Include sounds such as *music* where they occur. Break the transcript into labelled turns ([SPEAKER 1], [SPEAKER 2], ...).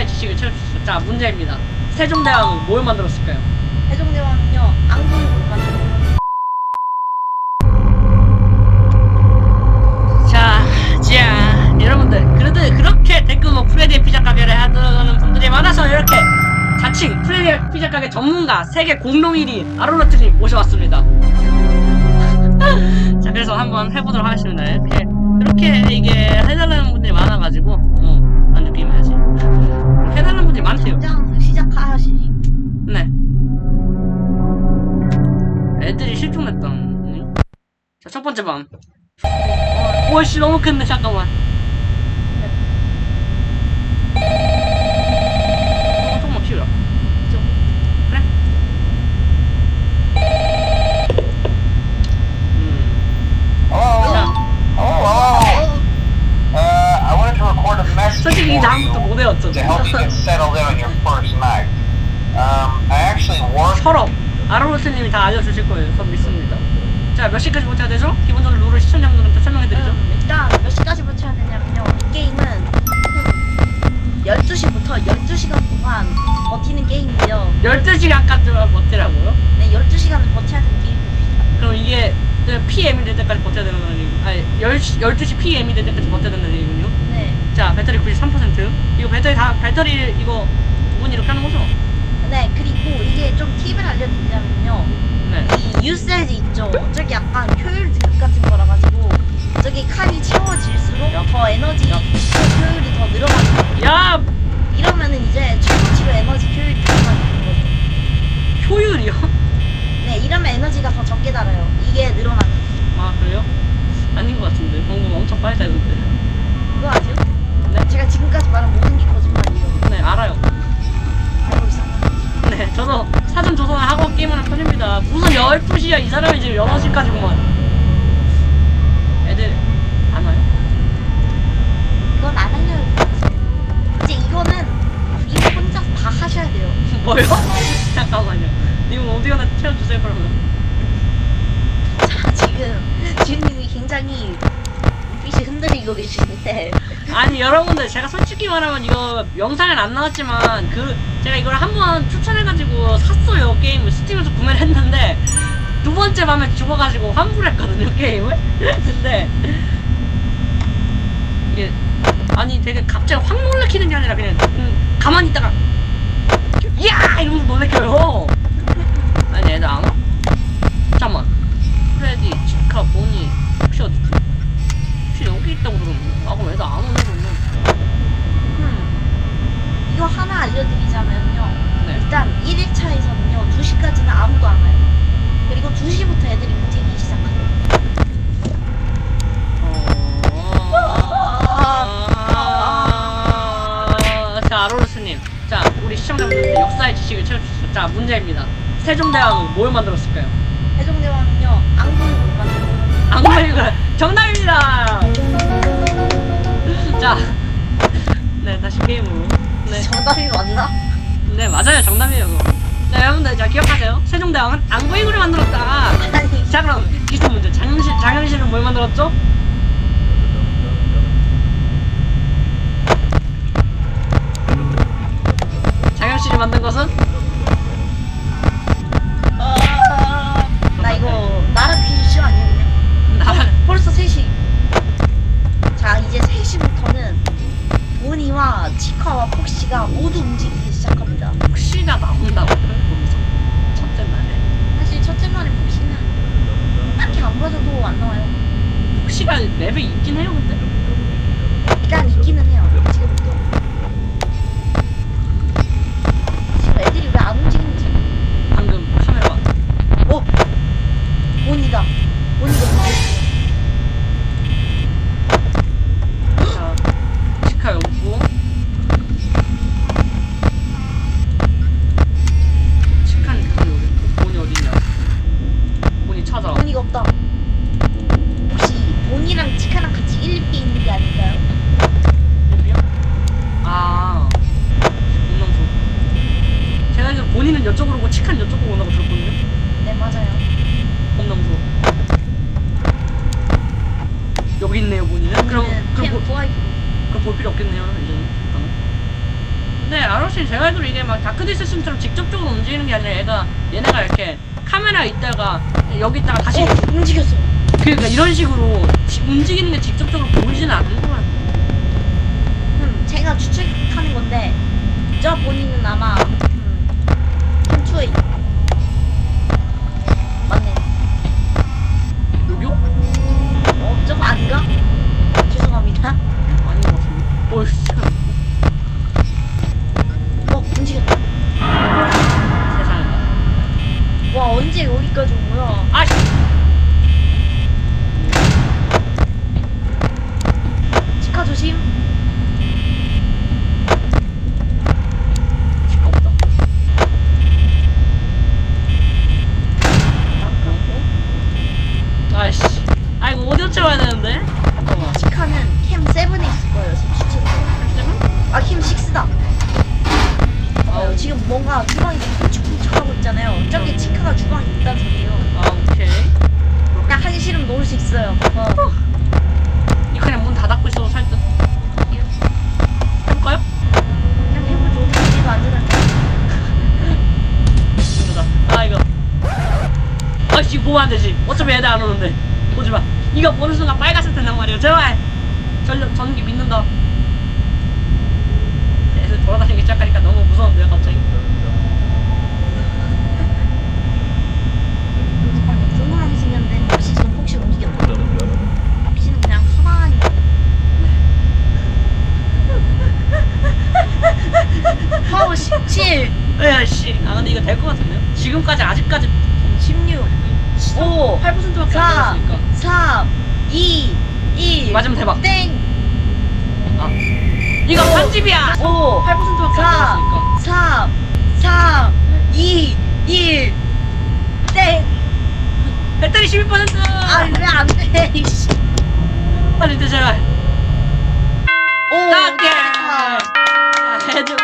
[SPEAKER 1] 역사의 지식을 채워주시죠. 자, 문제입니다. 세종대왕은 뭘 만들었을까요?
[SPEAKER 2] 세종대왕은요 앙금을 만들고
[SPEAKER 1] 자, 자, 여러분들. 그래도 그렇게 댓글 뭐 프레디 피자 가게를 하는 분들이 많아서 이렇게 자칭 프레디 피자 가게 전문가 세계 공동 1위 아로라트님 모셔왔습니다. *laughs* 자, 그래서 한번 해보도록 하겠습니다. 이렇게, 이렇게 이게 해달라는 분들이 많아 너무 큰데, 잠깐만. 어, 조금만 키우라.
[SPEAKER 2] 좀
[SPEAKER 1] 그래? 음.
[SPEAKER 3] Hello?
[SPEAKER 1] 자,
[SPEAKER 3] Hello? Uh, I wanted to record a message
[SPEAKER 1] 솔직히 이
[SPEAKER 3] for
[SPEAKER 1] 다음부터
[SPEAKER 3] you
[SPEAKER 1] 못 외웠죠.
[SPEAKER 3] to help you get settled in on your first night. Um, I actually work.
[SPEAKER 1] 서럽. 아로로스님이 다 알려주실 거예요. 전 믿습니다. 자, 몇 시까지 버텨야 되죠? 기본적으로 룰을 시청자분들한테 10시, 12시 PM이 될 때까지 버텨야 된다는 얘기군요
[SPEAKER 2] 네
[SPEAKER 1] 자 배터리 93% 이거 배터리 다 배터리 이거 두분 이렇게 하는 거죠?
[SPEAKER 2] 네, 그리고 이게 좀 팁을 알려드리자면요
[SPEAKER 1] 네
[SPEAKER 2] 이 유세지 있죠 저기 약간 효율 등급 같은 거라 가지고 저기 칸이 채워질수록
[SPEAKER 1] 야.
[SPEAKER 2] 더 에너지
[SPEAKER 1] 야.
[SPEAKER 2] 효율이 더 늘어나요
[SPEAKER 1] 야!
[SPEAKER 2] 이러면은 이제 최고치로 에너지 효율이 늘어나는 거죠
[SPEAKER 1] 효율이요?
[SPEAKER 2] 네 이러면 에너지가 더 적게 달아요
[SPEAKER 1] 12시야 이 사람이 지금 6시까지구만 애들 안 와요?
[SPEAKER 2] 그건 안 알려요. 이제 이거는 이거 혼자 다 하셔야 돼요. *laughs*
[SPEAKER 1] 뭐요? *laughs* 잠깐만요. 님 오디오나 채워주세요 그러면.
[SPEAKER 2] 자 지금 지훈님이 굉장히 눈빛이 흔들리고 계시는데. *laughs*
[SPEAKER 1] 아니 여러분들 제가 솔직히 말하면 이거 영상엔 안 나왔지만 그 제가 이걸 한번 추천해가지고 샀어요 게임 번째 밤에 죽어가지고 환불했거든요 게임을. *laughs* 근데 이게 아니 되게 갑자기 확 놀래키는 게 아니라 그냥 음, 가만히 있다가 야! 이러면서 놀래켜요 아니 애들 안 와? 잠깐만 프레디, 치카, 보니 혹시 어딨지? 혹시 여기 있다고 들었는데 아 그럼 애들 안 오는 거는
[SPEAKER 2] 음, 이거 하나 알려드리자면요
[SPEAKER 1] 네
[SPEAKER 2] 일단 1일차에서는요 2시까지는 아무도 안 와요 그리고 2시부터 애들이 움직이기 시작해요
[SPEAKER 1] 어... 자 아로르스님 자 우리 시청자분들 역사의 지식을 채워주시죠 자 문제입니다. 세종대왕은 뭘 만들었을까요?
[SPEAKER 2] 세종대왕은요 앙금을 만들고
[SPEAKER 1] 악마이글 정답입니다! *laughs* 자 네 다시 게임으로 네.
[SPEAKER 2] 정답이 맞나?
[SPEAKER 1] 네 맞아요. 정답이에요 네 여러분들 자 기억하세요. 세종대왕은 앙구이구를 만들었다.
[SPEAKER 2] 아니.
[SPEAKER 1] 자 그럼 기술 문제. 장현실 장현실은 뭘 만들었죠? 장현실이 만든 것은?
[SPEAKER 2] 나 이거 나라 퀴즈 시간 아니었냐?
[SPEAKER 1] 나라?
[SPEAKER 2] 벌써 3시. 자 이제 3시부터는 보니와 치카와 폭시가 모두 움직이기 시작합니다.
[SPEAKER 1] 혹시나 나온다고 거기서? 첫째 날에?
[SPEAKER 2] 사실 첫째 날에 폭시는 딱히 안 봐줘도 안 나와요.
[SPEAKER 1] 혹시가 맵에 있긴 해요 근데
[SPEAKER 2] 여기 있네요 문이는.
[SPEAKER 1] 음, 그럼 네,
[SPEAKER 2] 그럼 그냥 보,
[SPEAKER 1] 도와 그럼
[SPEAKER 2] 볼 필요 없겠네요 이제는.
[SPEAKER 1] 근데 아로씨 제가 알기로 이게 막 다크디스슨처럼 직접적으로 움직이는 게 아니라 얘가 얘네가 이렇게 카메라 있다가 여기 있다가 다시
[SPEAKER 2] 어, 움직였어.
[SPEAKER 1] 그러니까 이런 식으로 지, 움직이는 게 직접적으로 보이지는 않는 거야.
[SPEAKER 2] 음, 제가 추측하는 건데 저 본인은 아마 음, 킴초이 맞네. 안
[SPEAKER 1] 되지. 어차피 애들 안 오는데. 보지 마. 이거 보는 순간 빨간색 된단 말이야. 제발. 전력 전기 믿는다. 애들 돌아다니기 시작하니까 너무 무서운데요 갑자기.
[SPEAKER 2] 생겼는데 혹시 지금 혹시 움직였나? 혹시는 그냥 가만히 파워 17,
[SPEAKER 1] 에이씨. 아 근데 이거 될 것 같은데요? 지금까지 아직까지
[SPEAKER 2] 16, 5,
[SPEAKER 1] 8%밖에
[SPEAKER 2] 4,
[SPEAKER 1] 안 됐으니까.
[SPEAKER 2] 3, 2, 1
[SPEAKER 1] 맞으면 대박.
[SPEAKER 2] 땡!
[SPEAKER 1] 아. 이거
[SPEAKER 2] 오.
[SPEAKER 1] 편집이야.
[SPEAKER 2] 5,
[SPEAKER 1] 8%밖에 안
[SPEAKER 2] 4,
[SPEAKER 1] 됐으니까.
[SPEAKER 2] 3, 3, 2, 1 땡!
[SPEAKER 1] 배터리 12%.
[SPEAKER 2] 아왜안 돼? 이씨.
[SPEAKER 1] 빨리 드 제발.
[SPEAKER 2] 오,
[SPEAKER 1] 딱게.
[SPEAKER 2] 됐다.
[SPEAKER 1] 야, 애들